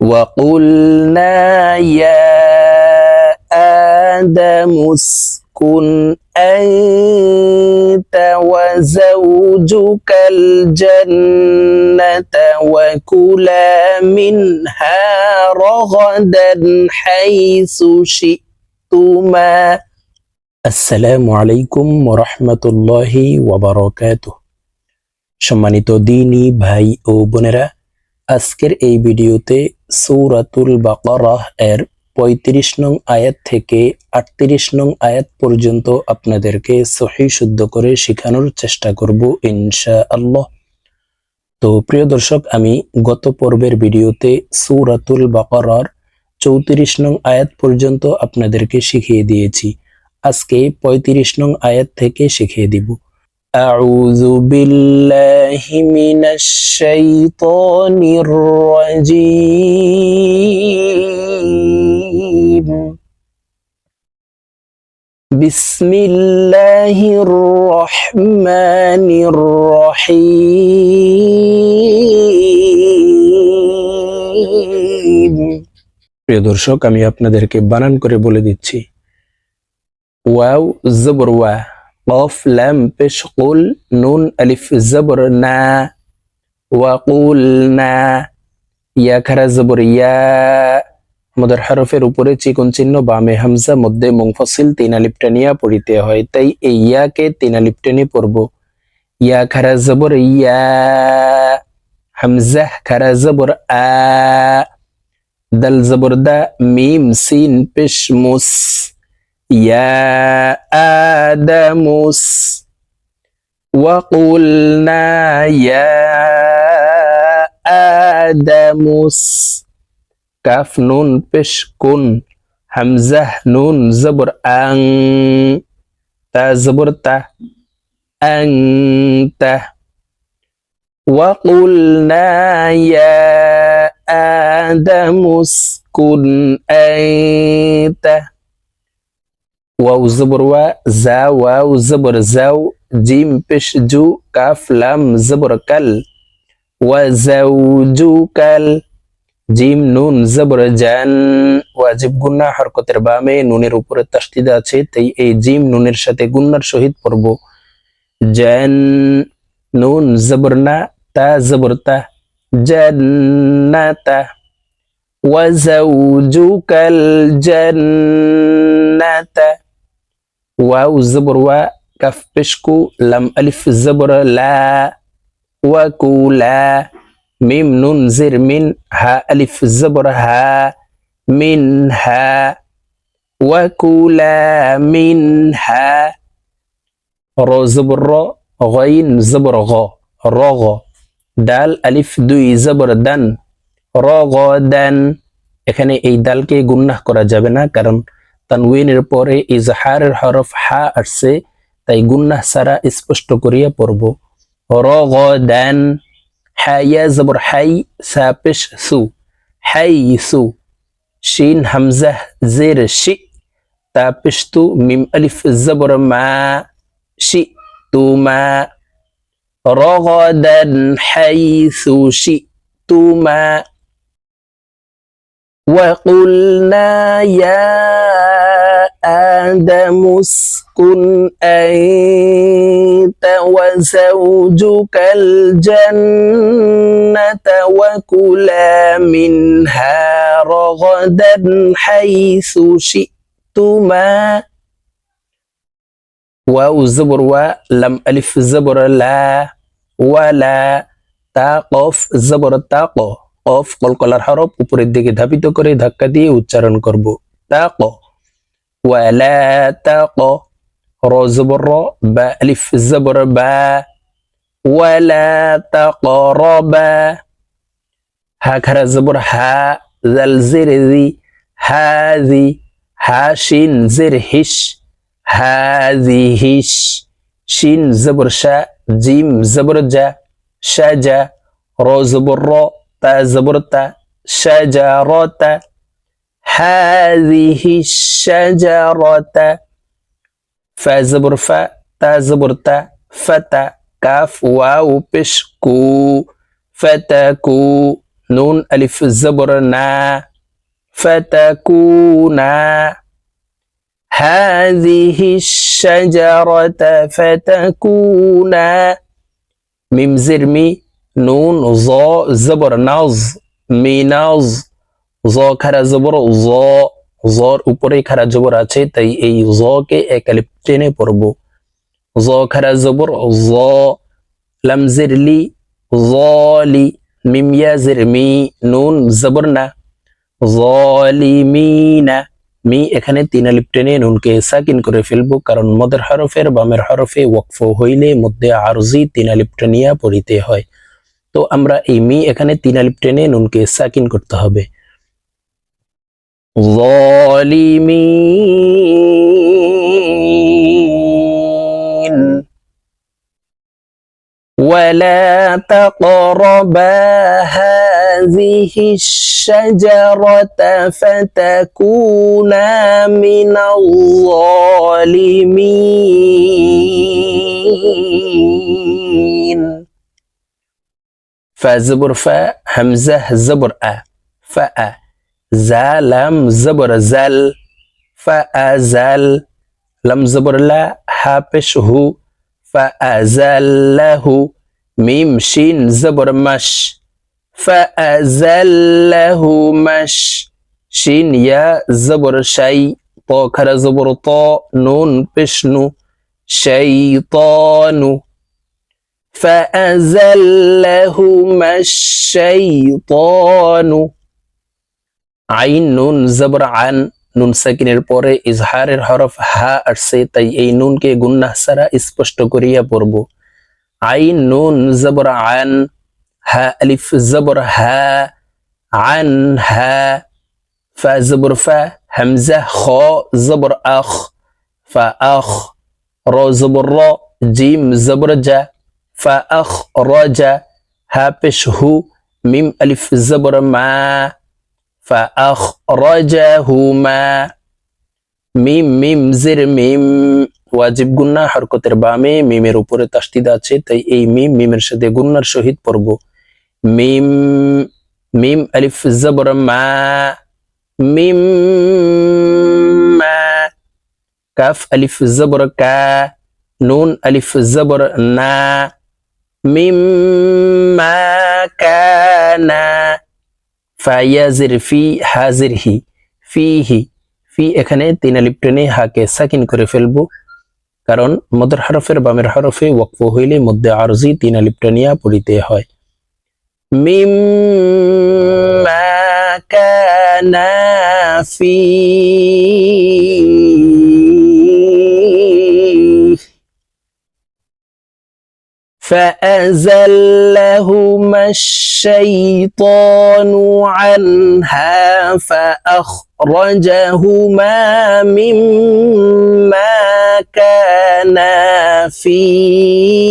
وقلنا يا آدم اسكن أنت وزوجك الجنة وكلا منها رغدا حيث شئتما আসসালামু আলাইকুম ওরহমতুল্লাহি ওবরকাত সম্মানিত দিনী ভাই ও বোনেরা আজকের এই ভিডিওতে সৌরাতুল বাকারাহ এর পঁয়ত্রিশ নং আয়াত থেকে আটত্রিশ নং আয়াত পর্যন্ত আপনাদেরকে সহি শুদ্ধ করে শেখানোর চেষ্টা করব ইনশা আল্লাহ তো প্রিয় দর্শক, আমি গত পর্বের ভিডিওতে সৌরাতুল বাকারার চৌত্রিশ নং আয়াত পর্যন্ত আপনাদেরকে শিখিয়ে দিয়েছি। আজকে পঁয়ত্রিশ নং আয়াত থেকে শিখিয়ে দিব। أعوذ بالله من الشيطان الرجيم بسم الله الرحمن الرحيم প্রিয় দর্শক আমি আপনাদেরকে বানান করে বলে দিচ্ছি ওয়াও জবর ওয়া কফ লাম পেশ কুল নুন আলিফ জবর না ওয়াকুল না ইয়া খারা জবর ইয়া আমাদের হরফের উপরে চিকন চিহ্ন বামে হামজা, মধ্যে মুংফসিল তিন আলিফ টানিয়া পড়িতে হয়। তাই এই ইয়াকে তিন আলিফ টানি পড়ব। ইয়া খারা জবর ইয়া হামজা খারা জবর আ দাল জবর দা মিম, সিন, পেশ, মুস। يا آدم وقلنا يا آدم كاف نون بش كن همزة نون زبر أن تا زبر تا أنت وقلنا يا آدم اسكن أنت ওয়াউ জবর ওয়া জা ওয়াউ জবর জাউ জিম পেশ জু কাফ লাম জবর কাল ওয়া জাউ জু কাল জিম নুন জবর জান ওয়াজিব গুন্না হরকতের বামে নুনের উপরে তাসদিদ আছে তাই এই জিম নুনের সাথে গুন্নার সহিত পড়ব জান নুন জবর না তা জবর তা জান্নাতা ওয়া জাউজুকাল জান্নাতা واو زبر و كف بشكو لم ألف زبر لا وكولا ميم نون زر من ها ألف زبر ها منها وكولا منها رو زبر رو غين زبر غ رغ دال ألف دوي زبر دن রগদান এখানে এই দালকে গুন্নাহ করা যাবে না কারণ তানউইনের পরে ইজহারের হরফ হা আসছে তাই গুন্নাহ সারা স্পষ্ট করিয়া পড়ব রগদান হাইয়া জবর হাই সাপেশ সু হাই সু শিন হামজাহ জের শি তাপেশ তু মিম আলিফ জবর মা শি তু মা রগদান হাইসু শি তু মা وقلنا يا آدم اسكن أنت وزوجك الجنة وكلا منها رغدا حيث شئتما. واو زبر ولم ألف زبر لا ولا تاقف زبر تاقو কফ কলকলার হরফ উপরের দিকে ধাবিত করে ধাক্কা দিয়ে উচ্চারণ করব। তাক ওয়ালা তাক র জবর র, বা। আলিফ জবর বা ওয়ালা তাকরাবা হা, খারা, জবর, হা, জাল, জের, জি হাজি হা, শিন, জের হিস হাজি হিস শিন, জবর, শা, জিম, জবর, জা শাজা র, জবর, র زبرت شجرة. هذه الشجرة. فزبر ف تزبرت فتا كاف واو بشكو فتكو نون ألف زبرنا فتكونا هذه الشجرة فتكونا ميم زرمي নুন জ জবর নাজ মিনাজ জ খারা জবর জ জর উপরে খারা জবর আছে তাই এই জ কে একালিপ টেনে পড়ব জ খারা জবর জ লাম জের লি জলি মিম ইয়া জের মি নুন জবর না জলিমিনা মি এখানে তিন আলিপ টেনে নুনকে সাকিন করে ফেলব কারণ মদের হরফের বামের হরফে ওয়াকফ হইলে মধ্যে আরজি তিন আলিপ টেনিয়া পড়িতে হয় তো আমরা এই মি এখানে তিন আলিপ টেনে নুনকে সাকিন করতে হবে ظالمين ولا تقربا هذه الشجرة فتكونا من الظالمين ফা জবর ফা হামজা জবর আ ফা আ জা লাম জবর জাল ফা আ জাল লাম জবর লা হা পেশ হু ফা আ জাল লাহু মিম শিন জবর মাস ফা আ জাল লাহু মাস শিন ইয়া জবর শাই ত খারা জবর ত নুন পেশ নু শাই ত নু فأزلهما الشيطان আইন নুন জবর আন নুন সাকিনের পরে ইজহারের হরফ হা আসছে তাই এই নুনকে গুন্নাহ সারা স্পষ্ট করিয়া পড়ব আইন নুন জবর আন হা আলিফ জবর হা আন হা ফা জবর ফা হামজা খ জবর আখ ফা আখ র জবর র জিম জবর জা ফা আখ র জা হা পেশ হু মিম আলিফ জবর মা فأخرجهما মিম মিম জের মিম ওয়াজিব গুন্না হরকতের বামে মিমের উপরে তাস্তিদ আছে তাই এই মিম মিমের সাথে গুন্নার সহিত পড়ব মিম মিম আলিফ জবর মা মিম মা কাফ আলিফ জবর কা নুন আলিফ জবর না মিম মা কানা ফায়াজের ফি হাজির হি ফি হি ফি এখানে তিন আলিপ হাকে সাকিন করে ফেলব। কারণ মদের হরফের বামের হরফে ওয়াকফ হইলে মধ্যে আরজি তিন আলিপ পড়িতে হয়। মিম কানা ফি فأزلهما الشيطان عنها فأخرجهما مما كانا فيه.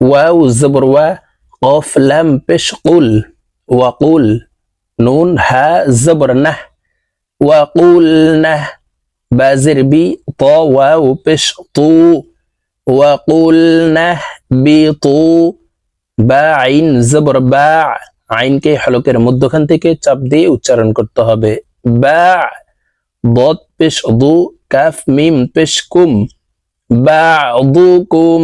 واو الزبر و قاف لم بش قل وقل نون ها زبر نه. وقل نه. بازر بي طا واو بش طو وقلنا اهبطوا বা আইন জবর বা আইনকে হলকের মধ্যখান থেকে চাপ দিয়ে উচ্চারণ করতে হবে বা বদ পেশ দু কাফ মিম পেশ কুম বা দু কুম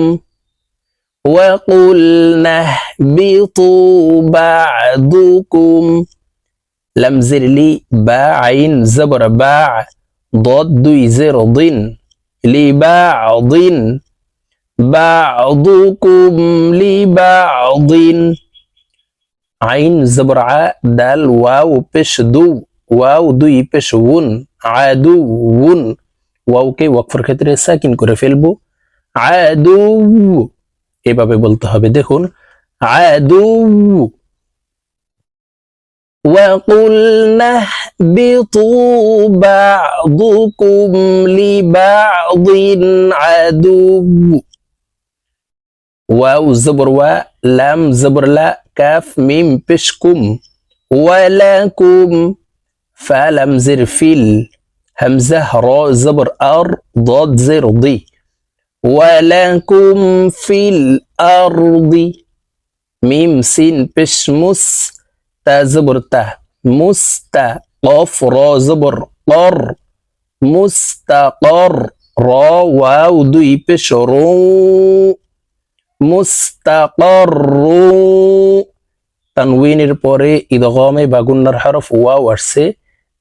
وقلنا اهبطوا بعضكم لم زر لي با عين زبر باع ضاد দুই জের দিন لبعض بعضكم لبعض عين زبر ع دال واو পেশ দু ওয়াও দুই পেশ উন আদু উন ওয়াওকে ওয়াকফের ক্ষেত্রে সাকিন করে ফেলবো আদু এভাবে বলতে হবে দেখুন আদু وقلنا اهبطوا بعضكم لبعض عدو. واو زبر و لام زبر لا كاف ميم بشكم ولكم. فلم زر فيل همزة را زبر أر ضاد زر ضي ولكم في الأرض ميم سين بشمس তা জবর তা মুস্তা কফ র জবর কর মুস্তাকর র ওয়াও দুই পেশ রু মুস্তাকর তানউইনের পরে ইদগমে বা গুন্নার হরফ ওয়াও আসছে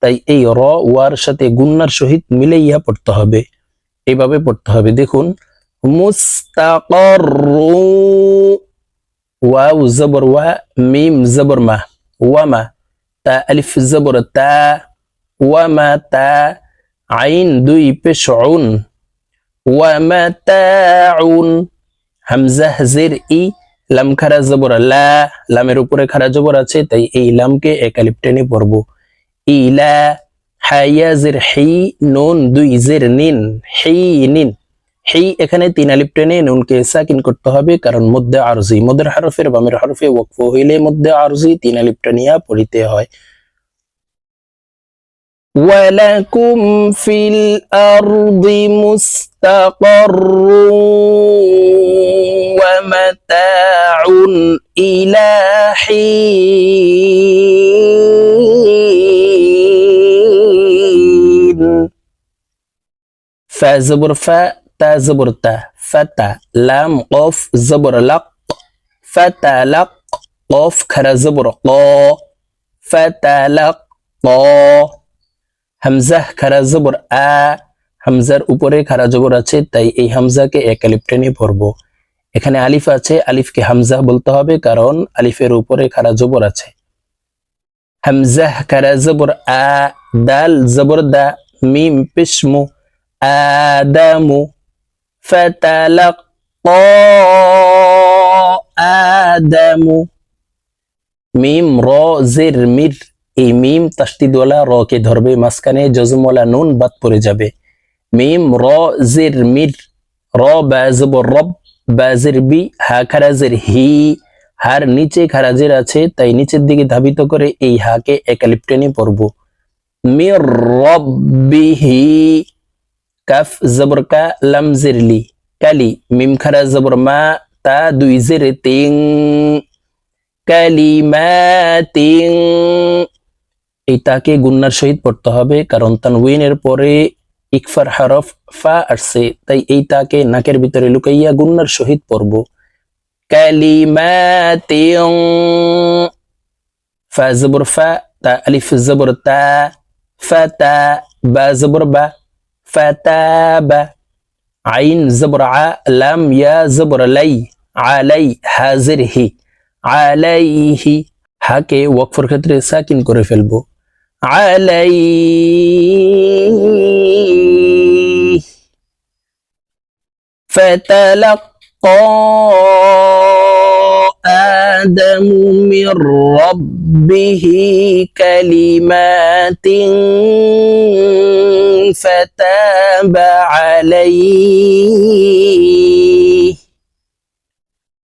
তাই এই র ওয়ার সাথে গুন্নার সহিত মিলাইয়া পড়তে হবে এইভাবে পড়তে হবে দেখুন মুস্তাকর ওয়াও জবর ওয়া মিম জবর মা ওয়ামা তা আলিফ জবর তা ওয়ামা তা আইন দুই পেশ উন ওয়ামা তাউন হামজা জের ই লাম খারা জবর লা লামের উপরে খারা জবর আছে তাই এই লামকে একালিপ টেনে পড়ব ইলা হায়া জের হি নুন দুই জের নিন হি নিন হেই, এখানে তিন আলিপ টেনে নুনকে সাকিন করতে হবে, কারণ মধ্যে আরজি মদের হারফের বামের হারফে ওয়াকফ হইলে মধ্যে আরজি তিন আলিপ টেনিয়া পড়িতে হয়। ওয়ালাকুম ফিল আরদি মুস্তাকাররু ওয়া মাতাউন ইলাহিন ফা, জবর তা জবর তা ফাতা লাম কফ laq. লাক ফাতা লাক কফ খারা জবর ক ফাতা লাক ক হামজাহ খারা জবর হামজার উপরে খারা জবর আছে তাই এই হামজাকে এক আলিফ টেনে পড়ব এখানে আলিফ আছে আলিফকে হামজা বলতে হবে কারণ আলিফের উপরে খারা জবর আছে হামজাহ খারা জবর আ দাল জবর দা মিম পেশমু আদামু ফাতালাক্কা আদামু মিম র জির মির এই মিম তাস্তিদওয়ালা র কে ধরবে মাঝখানে জজমওয়ালা নুন বাদ পড়ে যাবে। মিম র জির মির, র বাজব রব বাজের বি, হা খারাজের হি। হার নিচে খারাজের আছে, তাই নিচের দিকে ধাবিত করে এই হাকে একালিপ টেনে পড়ব। মির রব্বিহি কাফ জবর কা লাম জিরলি। কালি, মিম খারা জবর মা, তা দুই জের তিং। কালিমাতিং এই তাকে গুন্নার সহিত পড়তে হবে, কারণ তানউইনের পরে ইকফার হরফ ফা আসছে, তাই এই তাকে নাকের ভিতরে লুকাইয়া গুন্নার সহিত পড়ব। কালিমাতিং ফা জবর ফা, তা আলিফ জবর তা ফাতা বা জবর বা। ফাতাবা আইন জবর আ লাম ইয়া জবর লাই আলাই হাজির হি আলাইহি হাকে ওয়াকফর ক্ষেত্রে সাকিন করে ফেলবো عليه فتلقى آدم من ربه كلمات فتاب عليه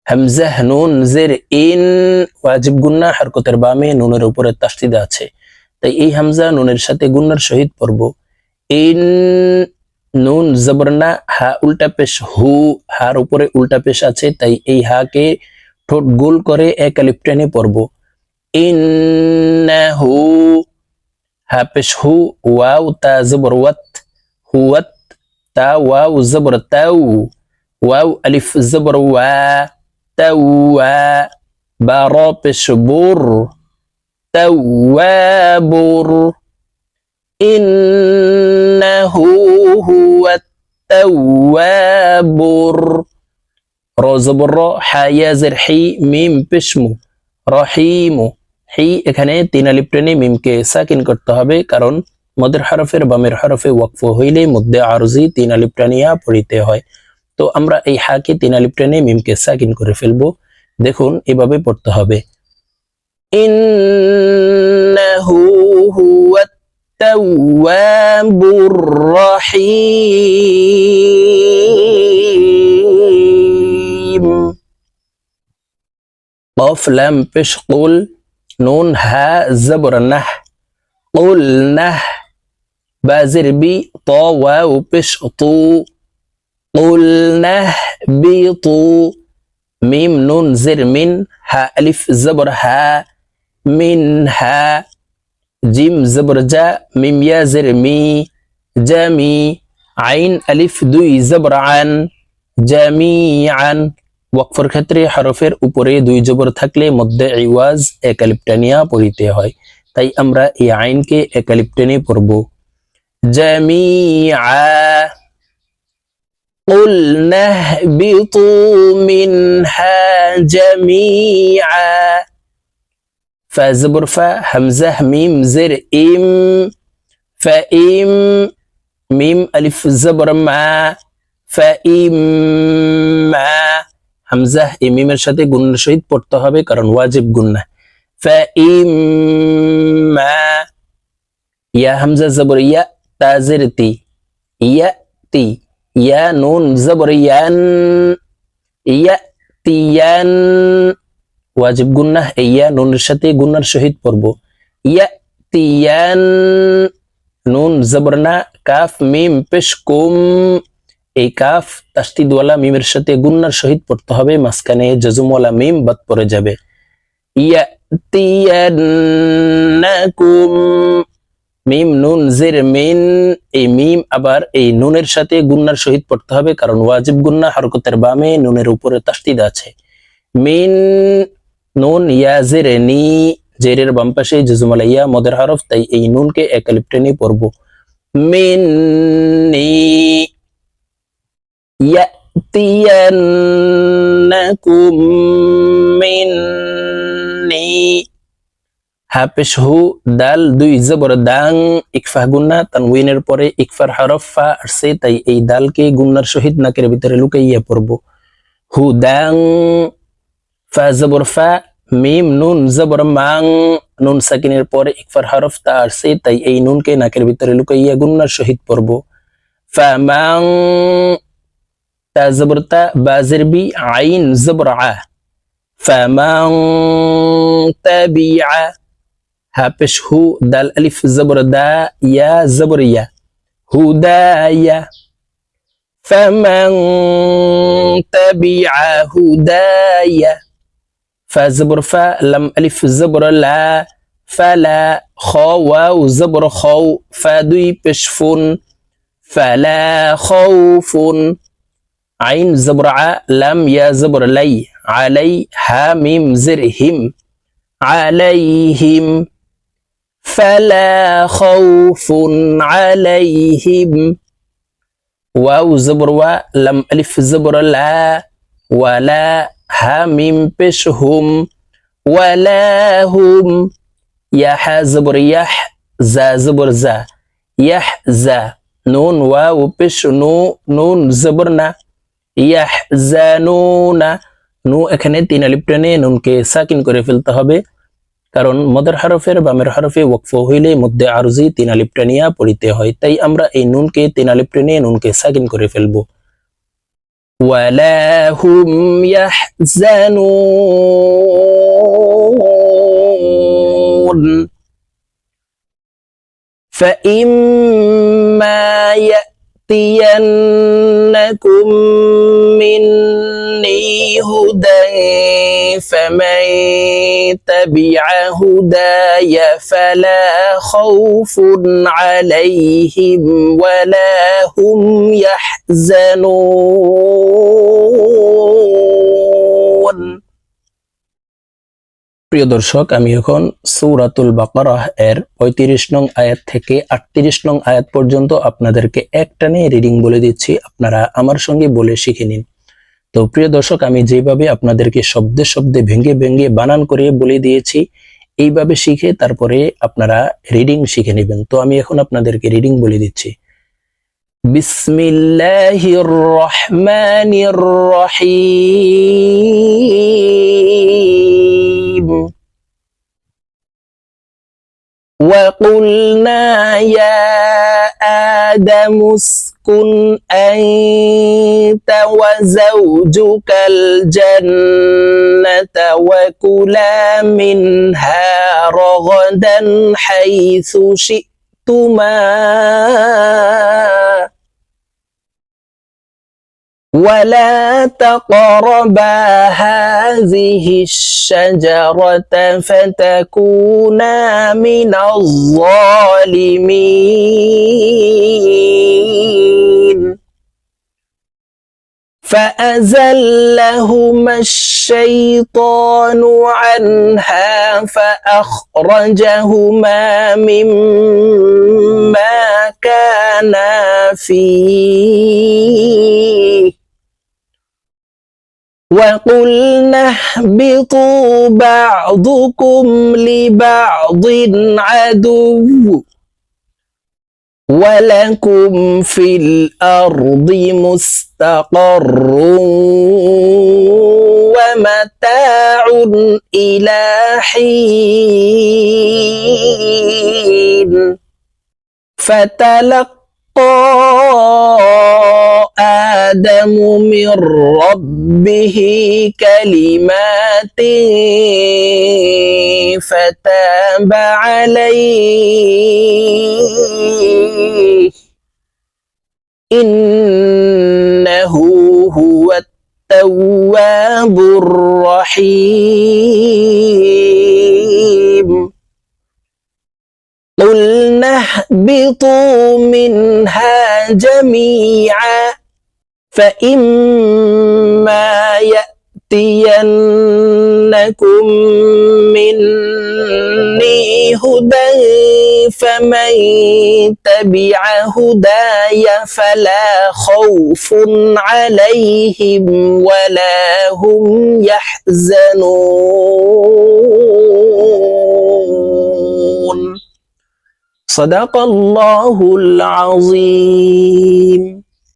হামজাহ নুন জের ইন ওয়াজিব গুন্না হরকতের বামে নুনের উপরে তাসদিদ আছে তাই এই হামজা নুনের সাথে গুন্নার সহিত পড়ব ইন নুন জবরনা হা উল্টা পেশ হু হার উপরে উল্টা পেশ আছে তাই এই হাকে ঠোঁট গোল করে এক আলিপ টেনে পড়ব। ইন্নাহু হাফেশ হু ওয়াউ তা, জবর, ওয়াত হুয়াত তা ওয়াউ জবর, তাউ ওয়াউ আলিফ, জবর, ওয়া, তাউ, ওয়া বা র পেশ বোর। তাওয়াবুর ইন্নাহু হুয়াত তাওয়াবুর রজবর হায়াজের হি মিম, পেশমু। রহিমু, হি, এখানে তিন আলিপ টেনে মিমকে সাকিন করতে হবে, কারণ মদের হরফের বামের হরফে ওয়াকফ হইলে মধ্যে আরজি তিন আলিপ টানিয়া পড়িতে হয়। তো আমরা এই হাকে তিন আলিপ টেনে মিমকে সাকিন করে ফেলব। দেখুন, এভাবে পড়তে হবে। ইন্নাহু হুয়াত রহিম। قاف لام بش قول نون ها زبر نه قول نح بازر بي طا واو بش طو قول نح بي طو ميم نون زر من ها ألف زبر ها من ها جيم زبر جا ميم يا زر مي جامي عين ألف دوي زبر عن جميعا ওয়াকফর ক্ষেত্রে হরফের উপরে দুই জবর থাকলে মধ্যে ইওয়াজ একালিপটানিয়া পড়িতে হয় তাই আমরা এই আইনকে একালিপটানি পড়ব জামিআ قلنا اهبطوا منها جميعا فزبر فا همزة ميم زر إم فإم ميم ألف زبر ما فإم হামজাহ ইমিমের সাথে গুন্নার সহিত পড়তে হবে, কারণ ওয়াজিব গুন্না। ইয়া হামজা জবর ইয়া তাজের তি ইয়া তি, ইয়া নুন জবর ইয়ান, ইয়া তিয়ান ওয়াজিব গুন্না ইয়া নুনের সাথে গুন্নার সহিত পড়ব। ইয়া তিয়ান নুন জবরনা কাফ, মিম, পেশ, কুম। এই কাফ তাস্তিদওয়ালা মিমের সাথে গুন্নার সহিত পড়তে হবে, মাঝখানে জজুমওয়ালা মিম বাদ পড়ে যাবে। ইয়াতিয়ান্নাকুম মিম নুন জের মিন, এই মিম আবার এই নুনের সাথে গুন্নার সহিত পড়তে হবে, কারণ ওয়াজিব গুন্না হরকতের বামে নুনের উপরে তাস্তিদ আছে। মিন নুন ইয়া জের নি, জেরের বাম পাশে জজুমালা ইয়া মদের হরফ, তাই এই নুনকে একালিপ্টে নিয়ে পড়ব। মিন নি يأتينكم مني হাফেশ হু দাল দুই জবর দাং ইকফা গুন্না তানউইনের পরে ইকফার হরফ ফা আসছে তাই এই দালকে গুন্নার সহিত নাকের ভিতরে লুকাইয়া পড়ব হু দাং ফা জবর ফা মিম নুন জবর মাং নুন সাকিনের পরে ইকফার হরফ তা আসছে তাই এই নুনকে নাকের ভিতরে লুকাইয়া গুন্নার সহিত পড়ব ফা মাং تا زبر تا بي عين زبر ع فمن تبع هابش هو دال ألف زبر دا يا زبر يا. هدايا فمن تبع هدايا فزبر فا لم ألف زبر لا. فلا خو واو زبر خو. فدوي بشفون فلا خوف عين زبر ع لم يا زبر لي علي زر هم عليهم فلا خوف عليهم. واو زبر و لم ألف زبر لا ولا حاميم بشهم ولا هم. يا ح زبر يح زا زبر زا يح زا نون واو بش نو نون زبرنا ইয়াহজানুনা নু এখানে তিন আলিপ টেনে নুনকে সাকিন করে ফেলতে হবে কারণ মদের হরফের বামের হরফে ওয়াকফ হইলে মধ্যে আরজি তিন আলিপ টেনিয়া পড়িতে হয় তাই আমরা এই নুনকে তিন আলিপ টেনে নুনকে সাকিন করে ফেলবো ولا هم يحزنون فإما يأتينكم مني هدى فمن تبع هداي فلا خوف عليهم ولا هم يحزنون প্রিয় দর্শক, আমি এখন সৌরাতুল বাকারাহ এর পঁয়ত্রিশ নং আয়াত থেকে আটত্রিশ নং আয়াত পর্যন্ত আপনাদেরকে একটানে রিডিং বলে দিচ্ছি। আপনারা আমার সঙ্গে বলে শিখে নিন। তো প্রিয় দর্শক, আমি যেভাবে আপনাদেরকে শব্দে শব্দে ভেঙে ভেঙে বানান করে বলে দিয়েছি, এইভাবে শিখে তারপরে আপনারা রিডিং শিখে নেবেন। তো আমি এখন আপনাদেরকে রিডিং বলে দিচ্ছি। বিসমিল্লাহির রহমানির রহিম। وقلنا يا آدم اسكن أنت وزوجك الجنة وكلا منها رغدا حيث شئتما. ولا تقربا هذه الشجرة فتكونا من الظالمين. فأزلهما الشيطان عنها فأخرجهما مما كانا فيه. وقلنا اهبطوا بعضكم لبعض عدو ولكم في الأرض مستقر ومتاع إلى حين فتلقى آدم من ربه كلمات فتاب عليه. إنه هو التواب الرحيم. قلنا اهبطوا منها جميعا فإما يأتينكم مني هدى فمن تبع هداي فلا خوف عليهم ولا هم يحزنون. صدق الله العظيم.